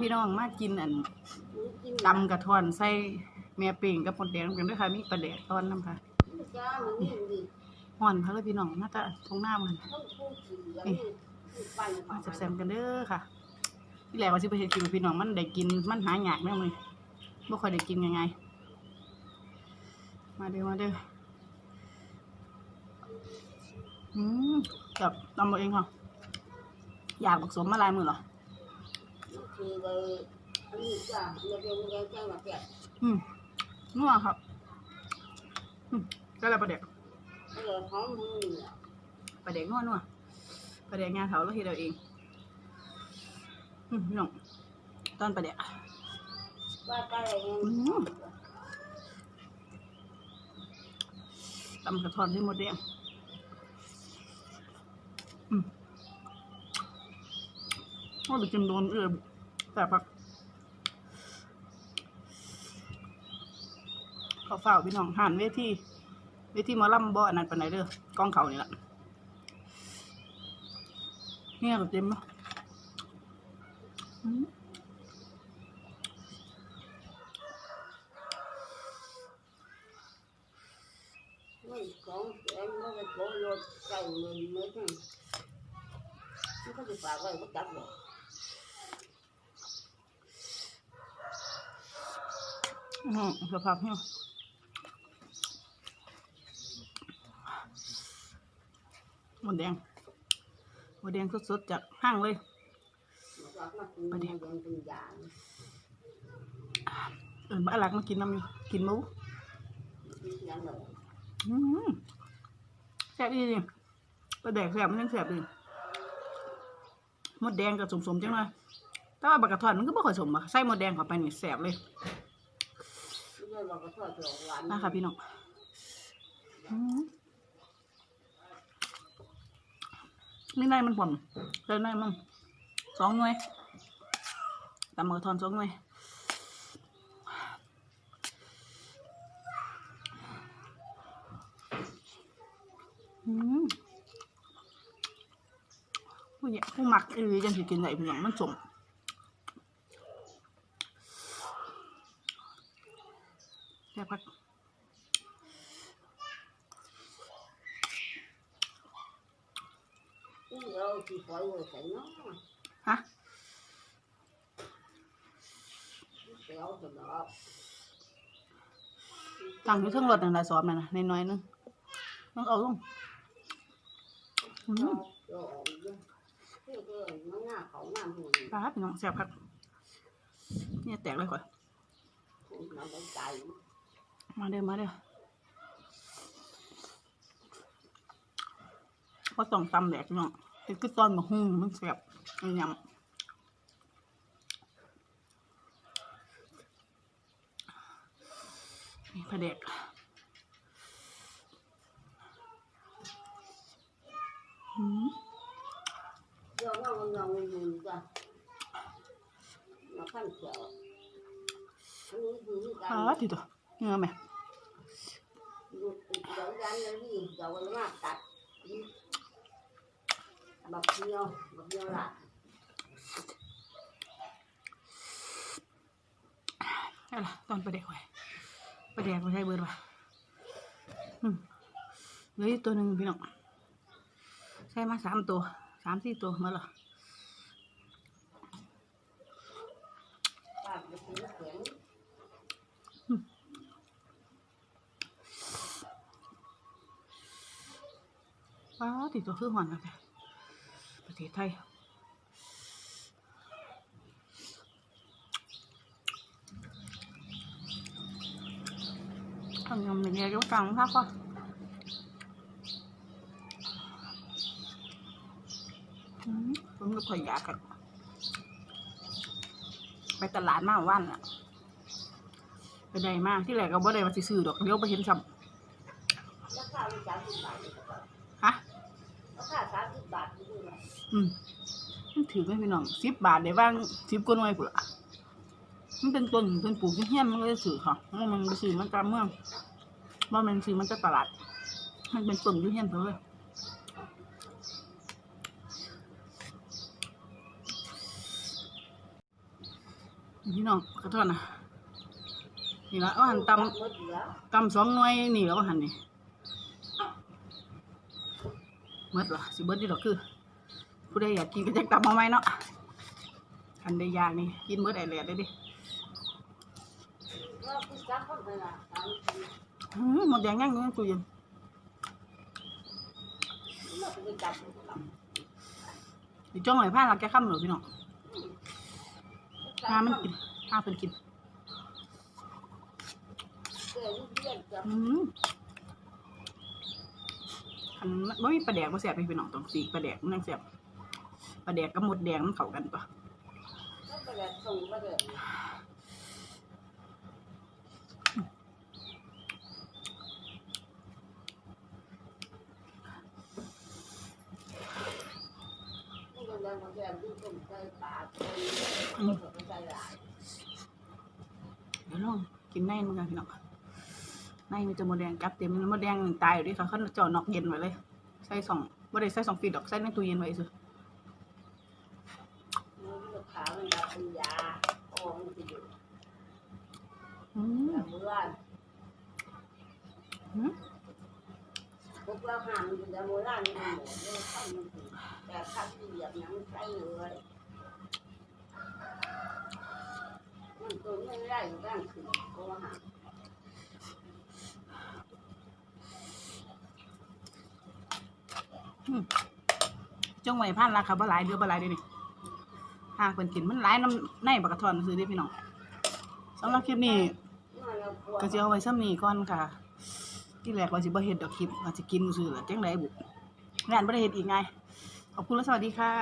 พี่น้องมากินอันตำกระท้อนใส่แม่เป่งกับผดแดงกันด้วยค่ะมีปลาแดกทอนน้ำค่ะจ้ามันนี่ดิห่อนค่ะเลยพี่น้องน่าจะทงหน้ามันต้องพูดสีอย่างนี้ปั่นมาแซ่บๆกันเด้อค่ะที่แรกว่าสิไปเฮ็ดกินพี่น้องมันได้กินมันหายากแน่มือบ่ค่อยได้กินยังไง มาเด้อมาเด้ออืมกับตำเอาเองค่ะอยากผสมมาลายมือเหรอ อเลยอันนี้จ้าเราเป็นแกงแกงแบบแกงอืมนัวครับอืมก็แล้วปลาเด็กก็เลยหอมมือเนี่ยปลาเด็กนัวนัวปลาเด็กงานเขาเราเฮ็ดเอาเองอืมพี่น้องตอนปลาเด็กว่าไปเองอืมตำกระทอนที่หมดแดงอืมว่าไปกินโดนเอื้อ แต่พักเขาเฝ้าพี่น้องหันเวทีเวทีมอลำบ่อนนั้นปานไหนเด้อกล้องเขานี่ละเนี่ยกับเต็มเนาะของแกงไม่ได้โกยรถไก่เลยไม่ใช่มันก็จะฝากไว้ก็จับเลย อืมสภาพเนี่ยหมดแดงหมดแดงสดๆจากห้างเลยจับมากินมันยังเป็นยางเอินบ้าหลักมากินน้ำกินหมูอืมแซ่บดีจริงปลาแดกแซ่บมันยังแซ่บดีหมดแดงกับสมๆจังเลยแต่ว่าบักกระทอนมันก็บ่ค่อยสมอะใส่หมดแดงเข้าไปนี่แซ่บเลย ที่เราก็ทอดสองวันนะคะพี่น้องอืมนี่ในมันผมเลยในมันสองหน่วยตำมือทอนสองหน่วยอืมผู้เนี่ยผู้หมักอีหลีจังสิกินได้พี่น้องมันสมแซ่บพัก สีขอยไว้ใส่เนาะฮะเสียวสำหรับตั้งอยู่เทั้งรถนั่นแหละสอบนั่นน่ะน้อยๆนึงต้องเอาลงอืมเดี๋ยวออกเยอะเพื่อเพื่อน้องหน้าเขาหน้าหุ่นปลาพี่น้องแซ่บครับเนี่ยแตกเลยก่อนน้ำใจมาเด้อมาเด้อก็ต้องตำแหลกพี่น้อง เห็ดคือตอนมาหุ้งมันแซ่บมันยำนี่ปลาแดกอืมเดี๋ยวว่ามันยังอยู่จ้ะมาขั้นเขียวอันนี้คือการปลาทีตัวเงือไหมหยุดเดี๋ยวยันเลยนี่เดี๋ยววันมาตัด บักเดียวบักเดียวละนี่ล่ะตอนปลาแดกไว้ปลาแดกไม่ใช่เบิร์ดว่ะอืมเหลืออีกตัวหนึ่งพี่น้องใช่มาสามตัวสามสี่ตัวเมื่อหรอปากจะเป็นแข็งป้าติดตัวคือหอนแล้วจ้ะ ประเทศไทยทำยำเป็นไงก็ฟังค่ะค่ะอืมผมก็ค่อยอยากกันไปตลาดมาวันอะไปได้มากที่แรกก็บ่ได้มาสิซื้อดอกเลี้ยวไปเห็นซ้ราคาสามสิบบาทำฮะราคาสามสิบบาทนี่คื อืมมันถือไม่พี่น้องสิบบาทได้บ้างสิบกว่าหน่วยพุ่นละมันเป็นต้นเป็นปลูกที่เฮี้ยนมันก็เลยสื่อค่ะว่ามันไปสื่อมันตามเมืองว่ามันสื่อมันจะตลาด มันเป็นต้นอยุ่เฮี้ยนเพิ่นเลยพี่น้องขอโทษนะนี่ละว่าหันตำตำสองหน่วยนี่แล้วว่าหันนี่เมื่อหรอสิเบิร์ดดีหรอคือ ผู้ใดอยากกินก็จะตำมาไหมเนาะอันใดอยากนี่กินเบิดไอแหลดได้ดิว่าพี่ซักคนไปละสามทีอื้อหมดแดงย่างอยู่ในตู้เย็นเราไปจับดิจ้องหอยผ้าเราแกข้ามเหรอพี่น้องพามันกินพาเพิ่นกินอืมอันไม่มีปลาแดกมาแสบพี่น้องต้องสีปลาแดกมันยังแสบ ปลาแดกกับหมดแดงมันเข้ากันปะแล้วไปเลยส่งไปเลยนี่ก็ยังมาแย่ดูต้มไก่ปลาคนนี้ก็ใส่หลายเดี๋ยวลองกินในมันกันพี่น้องในมีแต่มดแดงกัดเต็มหมดแดงตายอยู่ดิค่ะเขาเจาะนอกเย็นไว้เลย ใส่สองไม่ได้ใส่สองฟีดดอกใส่ในตู้เย็นไว้สิมันก็ขาว มันแบบเป็นยาออกมันจะอยู่อืมแบบโบราณอืมพวกเราหามมันจะโบราณมันหมดเลยข้าวมันถึงแต่ข้าวที่เหยียบยังใส่เลยมันตัวไม่ได้ร่างขึ้นก็ว่าหามจ้องไว้พันราคาบ่หลายเดือนบ่หลายเดือนนี่ หากเป็นกินมันร้ายน้ำในบักกระทอนซื้อได้พี่น้องสำหรับคลิปนี้ก็จะเอาไว้ซ้ำนี้ก่อนค่ะ ที่แรกว่าสิบ่เฮ็ดดอกคลิปว่าจะกินซื้อแล่แจ้งไดบุงานบ่ได้เฮ็ดอีกไง ขอบคุณและสวัสดีค่ะ